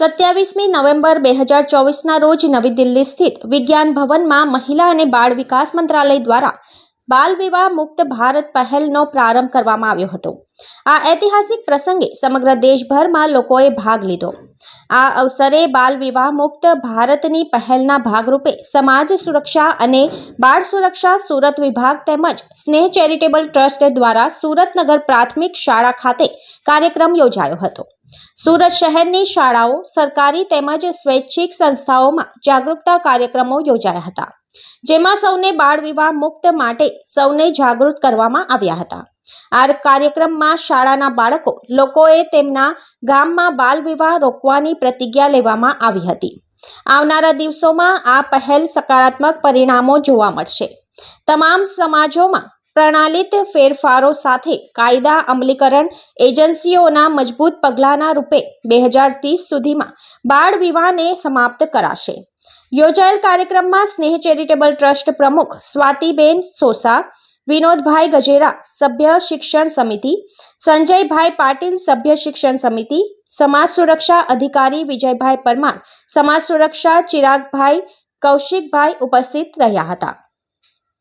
સત્યાવીસમી November બે હજાર ચોવીસના રોજ નવી દિલ્હી સ્થિત વિજ્ઞાન ભવનમાં મહિલા અને બાળ વિકાસ મંત્રાલય દ્વારા બાલ વિવાહ મુક્ત ભારત પહેલનો પ્રારંભ કરવામાં આવ્યો હતો. આ ઐતિહાસિક પ્રસંગે સમગ્ર દેશભરમાં લોકોએ ભાગ લીધો. આ અવસરે બાલ વિવાહ મુક્ત ભારતની પહેલના ભાગરૂપે સમાજ સુરક્ષા અને બાળ સુરક્ષા સુરત વિભાગ તેમજ સ્નેહ ચેરિટેબલ ટ્રસ્ટ દ્વારા સુરતનગર પ્રાથમિક શાળા ખાતે કાર્યક્રમ યોજાયો હતો. સુરત શહેરની શાળાઓ, સરકારી તેમજ સ્વૈચ્છિક સંસ્થાઓમાં જાગૃતતા કાર્યક્રમો યોજાયા હતા, જેમાં સૌને બાળ વિવાહ મુક્ત માટે સૌને જાગૃત કરવામાં આવ્યા હતા. આ કાર્યક્રમમાં શાળાના બાળકો, લોકોએ તેમના ગામમાં બાલ વિવાહ રોકવાની પ્રતિજ્ઞા લેવામાં આવી હતી. આવનારા દિવસોમાં આ પહેલ સકારાત્મક પરિણામો જોવા મળશે. તમામ સમાજોમાં પ્રણાલિત ફેરફારો સાથે કાયદા અમલીકરણ એજન્સીઓના મજબૂત પગલાંના રૂપે બે હજાર ત્રીસ સુધીમાં બાળ વિવાહને સમાપ્ત કરાશે. યોજાયેલ કાર્યક્રમમાં સ્નેહ ચેરિટેબલ ટ્રસ્ટ પ્રમુખ સ્વાતિબેન સોસા વિનોદભાઈ ગજેરા, સભ્ય શિક્ષણ સમિતિ. સંજયભાઈ પાટીલ, સભ્ય શિક્ષણ સમિતિ. સમાજ સુરક્ષા અધિકારી વિજયભાઈ પરમાર. સમાજ સુરક્ષા ચિરાગભાઈ, કૌશિકભાઈ ઉપસ્થિત રહ્યા હતા.